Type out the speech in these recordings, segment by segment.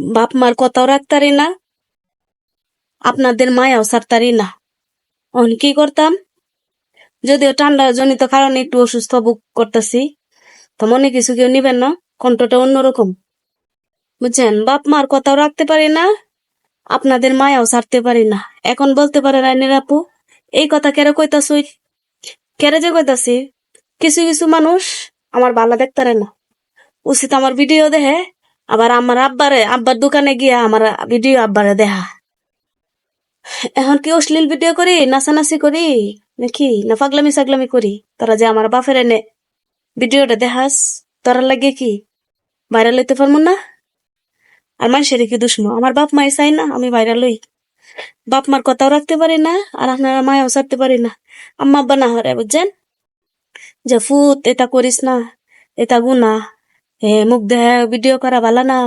বাপ মার কথাও রাখতারি না, আপনাদের মায়াও ছাড়তারি না। অন কি করতাম? যদিও ঠান্ডা জনিত কারণে একটু অসুস্থ বুক করতেছি, তো মনে কিছু কেউ নিবেন না? কণ্ঠটা অন্যরকম। বুঝছেন বাপ মার কথাও রাখতে পারি না, আপনাদের মায়াও ছাড়তে পারি না। এখন বলতে পারে, রাইনের আপু, এই কথা কেন কইতাছুই? কেরে যে কইতাছি? কিছু কিছু মানুষ আমার ভালো দেখতারে না। উচিত আমার ভিডিও দেখে আবার আমার আব্বারে, আব্বার দোকানে গিয়া আমার ভিডিও আব্বারে দেখা। এখন কি অশ্লীল ভিডিও করি, নাচানাচি করি, নাকি না পাগলামি সাগলামি করি? তোরা যে আমার বাপের এনে ভিডিওটা দেখাস, তোরা লাগে কি? ভাইরাল হইতে পারব না? আর মানুষের কি দুশ্মন আমার বাপ মাই চাই না আমি ভাইরাল হই। বাপ মার কথাও রাখতে পারি না, আর আপনারা মায়াও ছাড়তে পারি না। আম্মা আব্বা না হরে বুঝছেন? যে ফুত, এটা করিস না, এটা গুনা এ, মুখ দেহে ভিডিও করা ভালো না।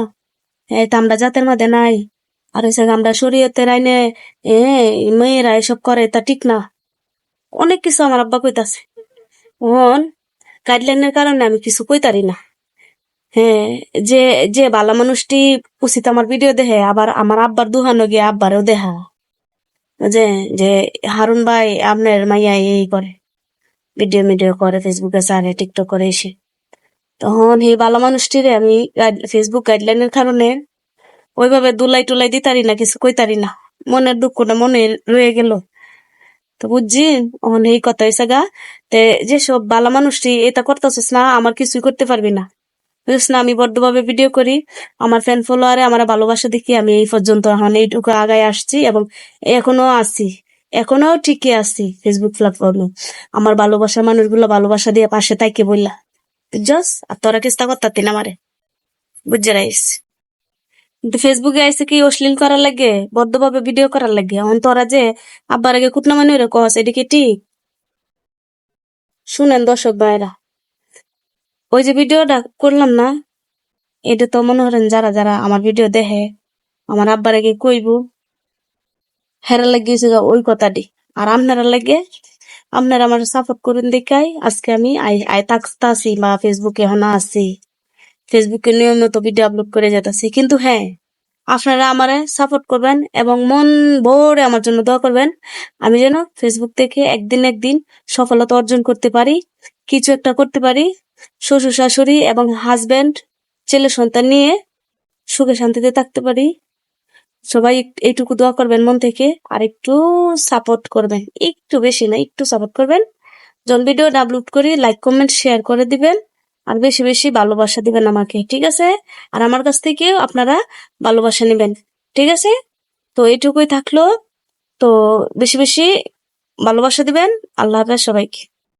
এটা আমরা জাতের মধ্যে নাই। আর এসে আমরা শরীয়তের আইনে, এ, মেয়েরা এসব করে, তা ঠিক না। অনেক কিছু আমার আব্বা কইতাছে। ওন গাইডলাইনের কারণে আমি কিছু কইতারি না। হ্যাঁ যে যে বালা মানুষটি উচিত আমার ভিডিও দেখে আবার আমার আব্বার দুহানো গিয়ে আব্বারও দেখা যে যে হারুন ভাই আপনার মাইয়া এই করে। ভিডিও মিডিও করে ফেসবুকে সারে টিকটক করে এসে। তখন এই ভালো মানুষটিরে আমি ফেসবুক গাইডলাইনের কারণে ওইভাবে দুলাই টুলাই দিতারি না, কিছু কইতারি না। মনের দুঃখটা মনে রয়ে গেল। তো বুঝছি? অন এই কথা হয়েছে গা, তে যেসব ভালো মানুষটি এটা করতেছিস না, আমার কিছুই করতে পারবি না। বুঝিস না, আমি বড্ডভাবে ভিডিও করি, আমার ফ্যান ফলোয়ারে আমার ভালোবাসা দেখি, আমি এই পর্যন্ত এখন এইটুকু আগায় আসছি এবং এখনও আছি। এখনও ঠিকই আছি ফেসবুক প্ল্যাটফর্মে আমার ভালোবাসার মানুষগুলো ভালোবাসা দিয়ে পাশে তাইকে বললা বুঝছস আর তোরা কিস্তা করতাতি না আমারে? বুঝে রাইস। কিন্তু ফেসবুকে আইসে কি অশ্লীল করার লাগে? বদ্ধভাবে ভিডিও করার লাগে? এখন তোরা যে আব্বার আগে কুটনা মানে কস, এটা কি ঠিক? শুনেন দর্শক ভাইরা ওই যে ভিডিওটা করলাম না, এটা তো মনে করেন যারা যারা আমার ভিডিও দেখে, আমার আব্বার আগে কইব হেরা লাগিয়েছে ওই কথাটি। আর আপনারা লাগে আপনারা আমার সাপোর্ট করুন দেখাই। আজকে আমি আই থাকতাছি বা ফেসবুকে এখন আছি। ফেসবুকে নিয়মিত ভিডিও আপলোড করে যেতেছি কিন্তু হ্যাঁ আপনারা আমারে সাপোর্ট করবেন এবং মন ভরে আমার জন্য দোয়া করবেন। আমি যেন ফেসবুক থেকে একদিন একদিন সফলতা অর্জন করতে পারি, কিছু একটা করতে পারি, শ্বশুর শাশুড়ি এবং হাজব্যান্ড ছেলে সন্তান নিয়ে সুখে শান্তিতে থাকতে পারি। সবাই এইটুকু দোয়া করবেন মন থেকে, আর একটু সাপোর্ট করবেন। একটু বেশি না, একটু সাপোর্ট করবেন। যখন ভিডিও আপলোড করি লাইক কমেন্ট শেয়ার করে দিবেন। আর বেশি বেশি ভালোবাসা দিবেন আমাকে, ঠিক আছে? আর আমার কাছ থেকেও আপনারা ভালোবাসা নেবেন, ঠিক আছে? তো এইটুকুই থাকল। তো বেশি বেশি ভালোবাসা দিবেন। আল্লাহ হাফেজ সবাইকে।